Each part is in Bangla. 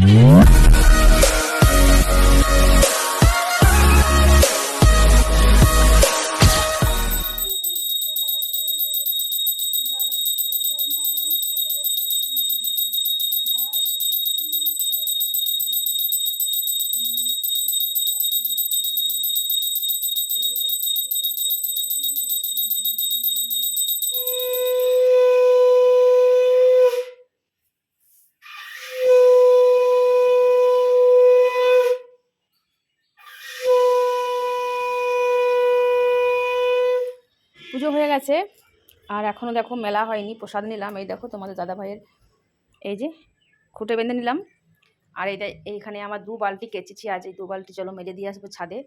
Mm-hmm. গেছে আর এখনও দেখো মেলা হয়নি, প্রসাদ নিলাম। এই দেখো তোমাদের দাদা ভাইয়ের এই যে খুঁটে বেঁধে নিলাম। আর এটা এইখানে আমার দু বালতি কেচেছি আজ, এই দু বালতি চলো মেলে দিয়ে আসব ছাদে।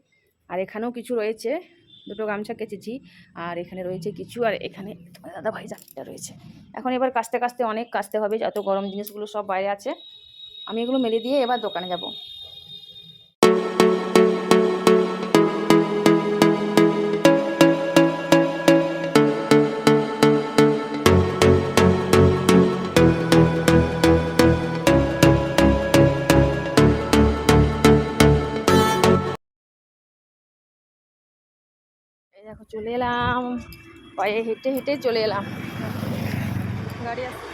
আর এখানেও কিছু রয়েছে, দুটো গামছা কেচেছি। আর এখানে রয়েছে কিছু, আর এখানে তোমাদের দাদা ভাই জাকিটা রয়েছে। এখন এবার কাস্তে কাস্তে অনেক কাস্তে হবে, যত গরম জিনিসগুলো সব বাইরে আছে। আমি এগুলো মেলে দিয়ে এবার দোকানে যাব। চলে এলাম। পায়ে হেঁটে হেঁটে চলে এলাম। গাড়ি আসছে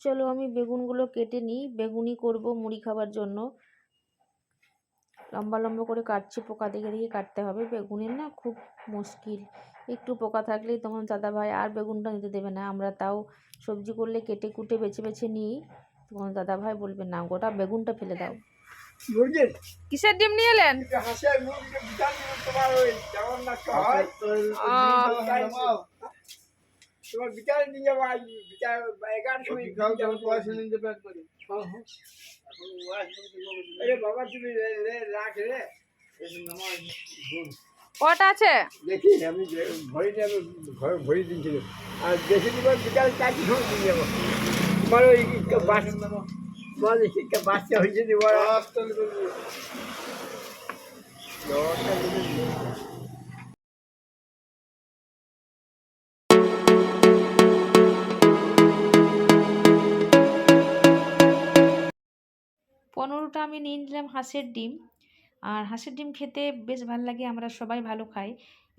চলো আমি বেগুনগুলো কেটে নিই। বেগুনি করব মুড়ি খাবার জন্য। লম্বা লম্বা করে কাটছি, পোকা দেখে দেখে কাটতে হবে। বেগুনের না খুব মুশকিল। একটু পোকা থাকলেই তখন দাদা ভাই আর বেগুনটা নিতে দেবে না। আমরা তাও সবজি করলে কেটে কুটে বেছে বেছে নিই। তখন দাদা ভাই বলবে, না গোটা বেগুনটা ফেলে দাও। মুরগির? কিসের ডিম নিয়ে এলেন? হাঁসের মুরগির ভিটামিন তোমার ওই যেমন না হয় তোমার ভিটামিন নিয়ে যাব আজ ভিটামিন এগারো সময় পয়সা নিতে ব্যাগ করি আরে বাবা তুমি রে- রে- রাখ রে। কটা আছে? দেখি আমি ভরি নিয়ে আমি ঘরে ভরি দিয়েছিলাম আর দেখে তোমার বিকাল চারটি সময় নিয়ে যাব। তোমার ওই বাচ্চা পনেরোটা আমি নিয়ে নিলাম হাঁসের ডিম। আর হাঁসের ডিম খেতে বেশ ভালো লাগে, আমরা সবাই ভালো খাই।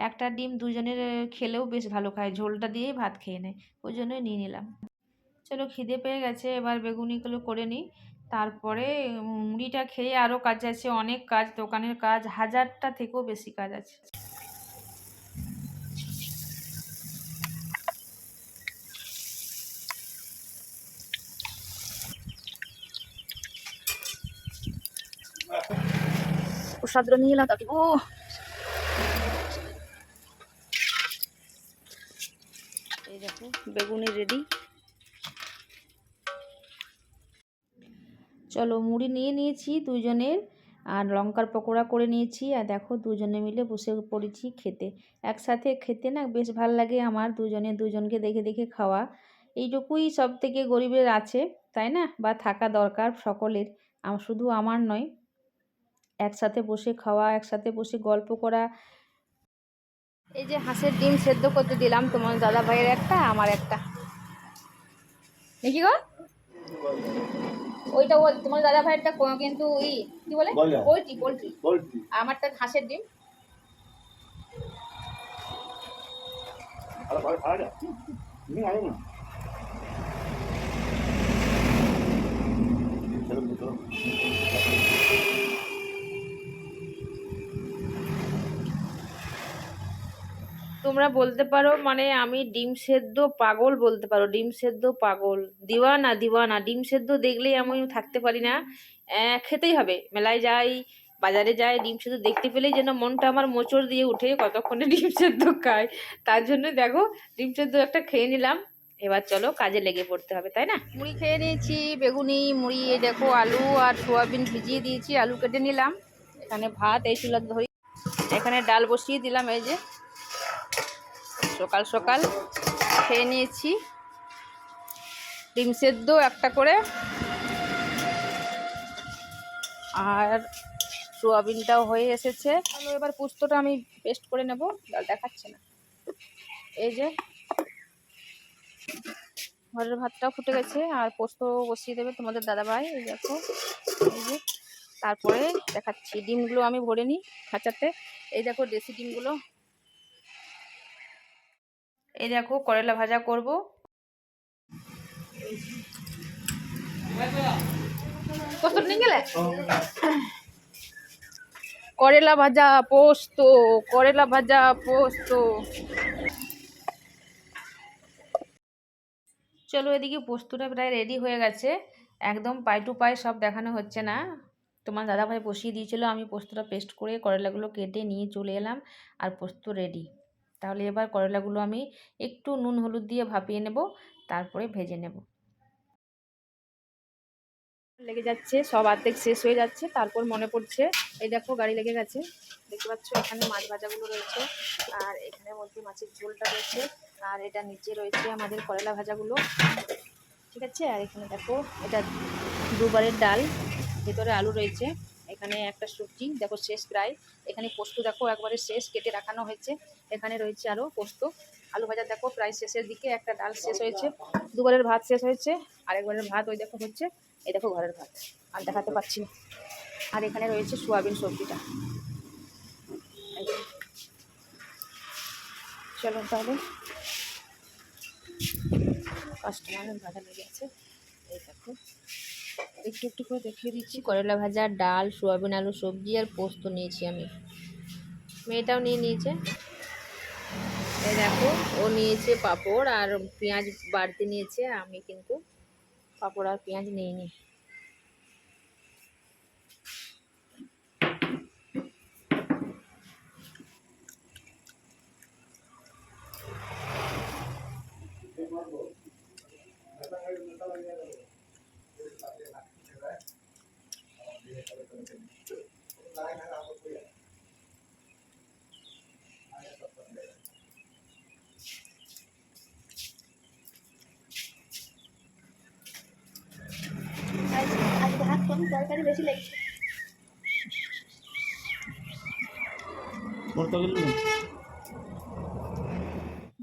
একটা ডিম দুজনের খেলেও বেশ ভালো খায়, ঝোলটা দিয়েই ভাত খেয়ে নেয়, ওই জন্যই নিয়ে নিলাম। চলো খিদে পেয়ে গেছে এবার বেগুনিগুলো করে নিই। তারপরে মুড়িটা খেয়ে আরও কাজ আছে অনেক কাজ দোকানের কাজ হাজারটা থেকেও বেশি কাজ আছে। প্রসাদটা নিয়ে এলাম তাকে। ও। এই দেখো বেগুনি রেডি চলো মুড়ি নিয়ে নিয়েছি দুজনের আর লঙ্কার পকোড়া করে নিয়েছি। আর দেখো দুজনে মিলে বসে পড়েছি খেতে। একসাথে খেতে না বেশ ভালো লাগে আমার দুজনে দুজনকে দেখে দেখে খাওয়া। এইটুকুই সব থেকে গরিবের আছে, তাই না? বা থাকা দরকার সকলের। শুধু আমার নয়। একসাথে বসে খাওয়া, একসাথে বসে গল্প করা। এই যে হাঁসের ডিম সেদ্ধ করতে দিলাম। তোমার দাদা ভাইয়ের একটা, আমার একটা। দেখি গো। ওইটা বল তোমার দাদা ভাইয়েরটা কিন্তু ই কি বলে। Poultry poultry. আমারটা হাঁসের ডিম। তোমরা বলতে পারো মানে আমি ডিম সেদ্ধ পাগল বলতে পারো, ডিম সেদ্ধ পাগল। দিওয়ানা দিওয়ানা, ডিম সেদ্ধ দেখলেই আমি থাকতে পারি না। খেতেই হবে। মেলায় যাই, বাজারে যাই, ডিম সেদ্ধ দেখতে পেলেই যেন মনটা আমার মোচড় দিয়ে উঠে কতক্ষণে ডিম সেদ্ধ খায়। তার জন্য দেখো, ডিম সেদ্ধ একটা খেয়ে নিলাম। এবার চলো কাজে লেগে পড়তে হবে, তাই না? মুড়ি খেয়ে নিয়েছি, বেগুনি, মুড়ি দেখো আলু আর সোয়াবিন ভিজিয়ে দিয়েছি, আলু কেটে নিলাম। এখানে ভাত, এই চুলা ধরি। এখানে ডাল বসিয়ে দিলাম, এই যে। সকাল সকাল খেয়ে নিয়েছি। ডিম সেদ্ধ একটা করে। আর সোয়াবিনটাও হয়ে এসেছে। তাহলে এবার পুস্তটা আমি পেস্ট করে নেব, ডাল দেখাচ্ছে না। এই যে। ঘরের ভাতটাও ফুটে গেছে, আর পোস্ত বসিয়ে দেবে তোমাদের দাদাভাই, এই দেখো। এই যে। তারপরে দেখাচ্ছি, ডিমগুলো আমি ভরে নিই খাঁচাতে। এই দেখো, দেশি ডিমগুলো এই দেখো করলা ভাজা করব। করেলা ভাজা পোস্ত, করেলা ভাজা পোস্ত। চলো এদিকে পোস্তটা প্রায় রেডি হয়ে গেছে। একদম পাই টু পাই সব দেখানো হচ্ছে না। তোমার দাদাভাই বসিয়ে দিয়েছিল, আমি পোস্তটা পেস্ট করে করলাগুলো কেটে নিয়ে চলে এলাম, আর পোস্ত রেডি তাহলে এবার করলাগুলো আমি একটু নুন, হলুদ দিয়ে ভাপিয়ে নেব, তারপরে ভেজে নেব। লেগে যাচ্ছে, সব অর্ধেক শেষ হয়ে যাচ্ছে, তারপর মনে পড়ছে, এই দেখো গাড়ি লেগে গেছে, দেখতে পাচ্ছ এখানে মাছ ভাজাগুলো রয়েছে, আর এখানে মধ্যে মাছের ঝোলটা রয়েছে, আর এটা নিচে রয়েছে আমাদের করলা ভাজাগুলো, ঠিক আছে? আর এখানে দেখো, এটা দুবারের ডাল, ভেতরে আলু রয়েছে এখানে একটা সবজি, দেখো শেষ প্রায়। এখানে পোস্ত দেখো একবারে শেষ, কেটে রাখানো হয়েছে। এখানে রয়েছে আরও পোস্ত। আলু ভাজা দেখো প্রায় শেষের দিকে, একটা ডাল শেষ হয়েছে। দুবারের ভাত শেষ হয়েছে, আরেকবারের ভাত ওই দেখো হচ্ছে, এই দেখো ঘরের ভাত। আর দেখাতে পাচ্ছি না। আর এখানে রয়েছে সোয়াবিন সবজিটা। চলো তাহলে। কাস্টমারের ভাজা লেগে আছে, এই দেখো। একটু একটু করে দেখিয়ে দিচ্ছি। করলা ভাজা, ডাল, সোয়াবিন, আলু, সবজি আর পোস্ত নিয়েছি আমি। মেয়েটাও নিয়ে নিয়েছে। এই দেখো, ও নিয়েছে পাঁপড় আর পেঁয়াজ বাড়তি নিয়েছে, আমি কিন্তু পাঁপড় আর পেঁয়াজ নিইনি।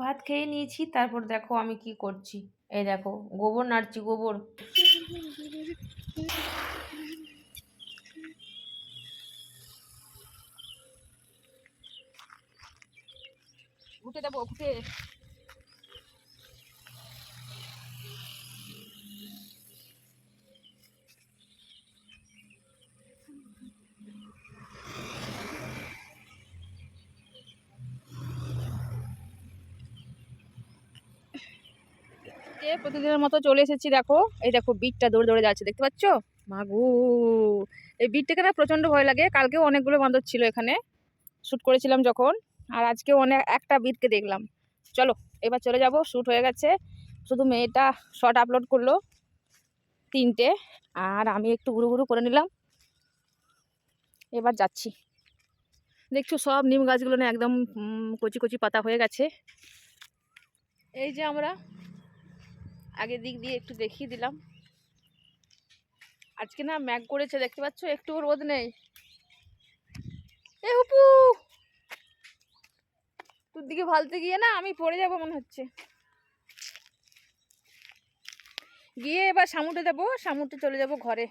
ভাত খেয়ে নিয়েছি তারপর দেখো আমি কি করছি। এই দেখো গোবর নাড়ছি গোবর। উঠে দেবো ঘুটে। প্রতিদিনের মতো চলে এসেছি, দেখো। এই দেখো বিটটা দৌড়ে দৌড়ে যাচ্ছে, দেখতে পাচ্ছ? মাগু। এই বিটটাকে না প্রচণ্ড ভয় লাগে। কালকেও অনেকগুলো বান্দর ছিল এখানে। শ্যুট করেছিলাম যখন। আর আজকেও অনেক, একটা বিটকে দেখলাম। চলো, এবার চলে যাব। শ্যুট হয়ে গেছে। শুধু মেয়েটা শর্ট আপলোড করল তিনটে। আর আমি একটু ঘুরু ঘুরু করে নিলাম। এবার যাচ্ছি। দেখছ, সব নিম গাছগুলো না একদম কচি কচি পাতা হয়ে গেছে। এই যে আমরা আগের দিক দিয়ে একটু দেখিয়ে দিলাম। আজকে না ম্যাগ করেছে, দেখতে পাচ্ছ? একটু রোদ নেই। এ হুপু! তোর দিকে ভালতে গিয়ে না আমি পড়ে যাব মনে হচ্ছে। গিয়ে এবার সামুটে দেবো সামুটে চলে যাব ঘরে।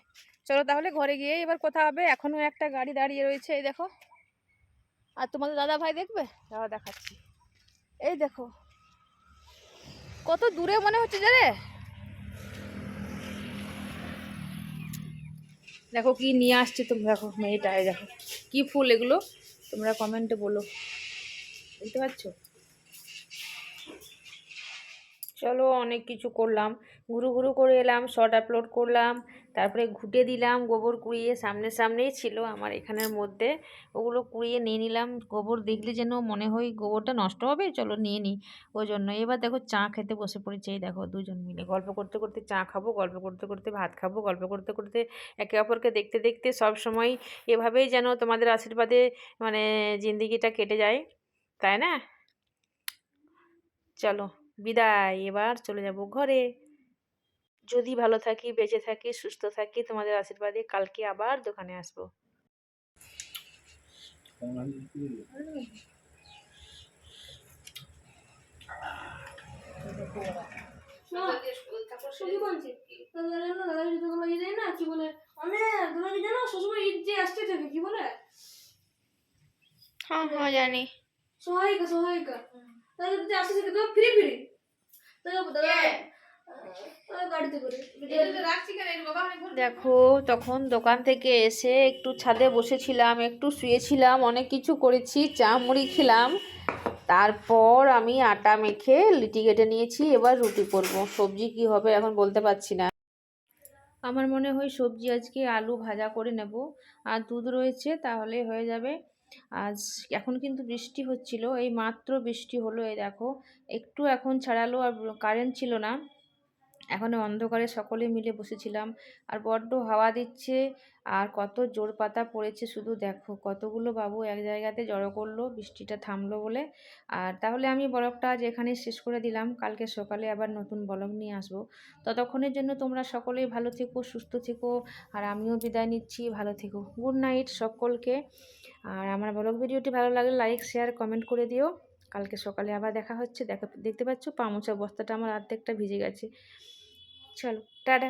চলো তাহলে ঘরে গিয়ে এবার কোথা হবে। এখনও একটা গাড়ি দাঁড়িয়ে রয়েছে, এই দেখো। আর তোমাদের দাদা ভাই দেখবে? দাদা দেখাচ্ছি। এই দেখো। কত দূরে মনে হচ্ছে যে দেখো কি নিয়ে আসছে তুমি দেখো মেয়েটায় দেখো। কি ফুল এগুলো? তোমরা কমেন্টে বলো। বুঝতে পারছ? চলো অনেক কিছু করলাম। ঘুরু ঘুরু করে এলাম শর্ট আপলোড করলাম। তারপরে ঘুটে দিলাম, গোবর কুড়িয়ে সামনে সামনেই ছিল আমার এখানের মধ্যে। ওগুলো কুড়িয়ে নিয়ে নিলাম, গোবর দেখলে যেন মনে হয় গোবরটা নষ্ট হবে, চলো নিয়ে নিই। ওই জন্য এবার দেখো চা খেতে বসে পড়েছি, এই দেখো দুজন মিলে। গল্প করতে করতে চা খাব, গল্প করতে করতে ভাত খাব, গল্প করতে করতে একে অপরকে দেখতে দেখতে সব সময় এভাবেই যেন তোমাদের আশীর্বাদে মানে জিন্দিগিটা কেটে যায়, তাই না? চলো, বিদায়। এবার চলে যাব ঘরে। যদি ভালো থাকি বেঁচে থাকি সুস্থ থাকি তোমাদের আশীর্বাদে কালকে আবার দোকানে আসব। তারপর বলছি দাদা জানো। দাদা জুতোগুলো দেয় না কি বলে অনেক দাদা কি জানো সবসময় ঈদ যে আসতে থাকে কি বলে হ্যাঁ হ্যাঁ জানি সহায়িকা সহায়িকা দাদা যদি আসতে থাকে তো ফ্রি ফ্রি দাদা দেখো তখন দোকান থেকে এসে একটু ছাদে বসেছিলাম একটু শুয়েছিলাম অনেক কিছু করেছি চা মুড়ি খেলাম। তারপর আমি আটা মেখে লিটি কেটে নিয়েছি এবার রুটি করব। সবজি কি হবে এখন বলতে পারছি না। আমার মনে হয় সবজি আজকে আলু ভাজা করে নেব। আর দুধ রয়েছে তাহলে হয়ে যাবে। আজ এখন কিন্তু বৃষ্টি হচ্ছিল এই মাত্র বৃষ্টি হলো এই দেখো। একটু এখন ছাড়ালো আর কারেন্ট ছিল না। এখন অন্ধকারে সকলে মিলে বসেছিলাম। আর বড্ড হাওয়া দিচ্ছে, আর কত জোর পাতা পড়েছে শুধু দেখো। কতগুলো বাবু এক জায়গাতে জড়ো করল, বৃষ্টিটা থামলো বলে। আর তাহলে আমি ব্লগটা আজ এখানে শেষ করে দিলাম। কালকে সকালে আবার নতুন বলক নিয়ে আসব। ততক্ষণের জন্য তোমরা সকলেই ভালো থেকো, সুস্থ থেকো, আর আমিও বিদায় নিচ্ছি। ভালো থেকো। গুড নাইট সকলকে। আর আমার বলক ভিডিওটি ভালো লাগলে লাইক, শেয়ার, কমেন্ট করে দিও। কালকে সকালে আবার দেখা হচ্ছে। দেখা, দেখতে পাচ্ছ পামোচা বস্তাটা আমার অর্ধেকটা ভিজে গেছে। চলো টাটা।